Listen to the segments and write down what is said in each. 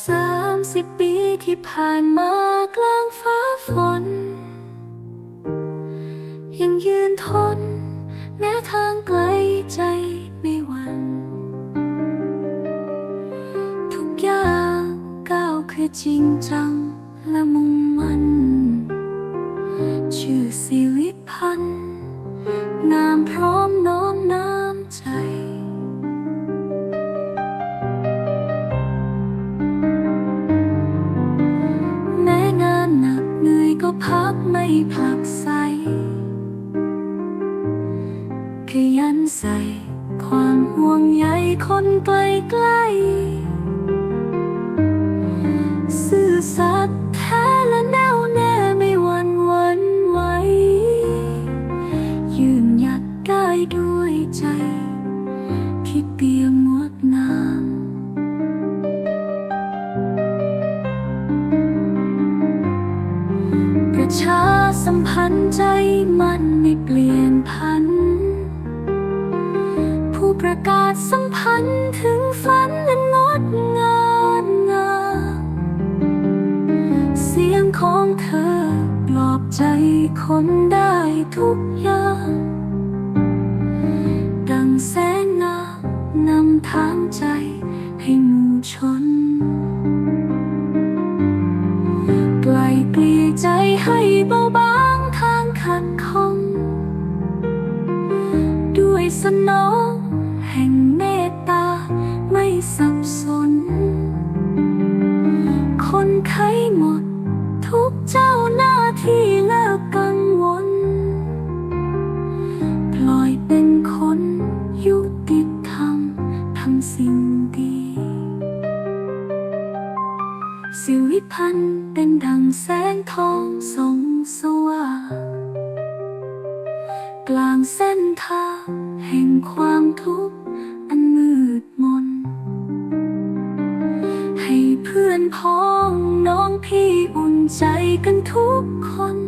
สามสิบปีที่ผ่านมากลางฟ้าฝน ยังยืนทน แม้ทางไกลใจไม่หวั่นทุกอย่างก้าวคือจริงจังและมุ่ง ก็พักไม่ผลักใสขยันใส่ความห่วงใยคนไกลไกลซื่อสัตย์แท้ ชาสัมพันธ์ใจมันไม่เปลี่ยนพัน ผู้ประกาศสัมพันธ์ถึงฝันนั้นงดงามงามเสียงของเธอปลอบใจคนได้ทุกอย่างดังแสงงามนำทางใจให้หมู่ชนางขัดข้องด้วยสนองแห่งเมตตาไม่สับสน คนไข้หมด ทุกเจ้าหน้าที่เลิกกังวล ปล่อยเป็นคนยุติธรรมทำสิ่งดีสิวิพันธ์เป็นดังแสงทองส่อง แห่งความทุกข์อันมืดมน ให้เพื่อนพ้องน้องพี่อุ่นใจกันทุกคน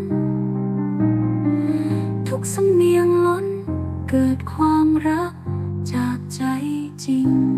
ทุกสำเนียงล้นเกิดความรักจากใจจริง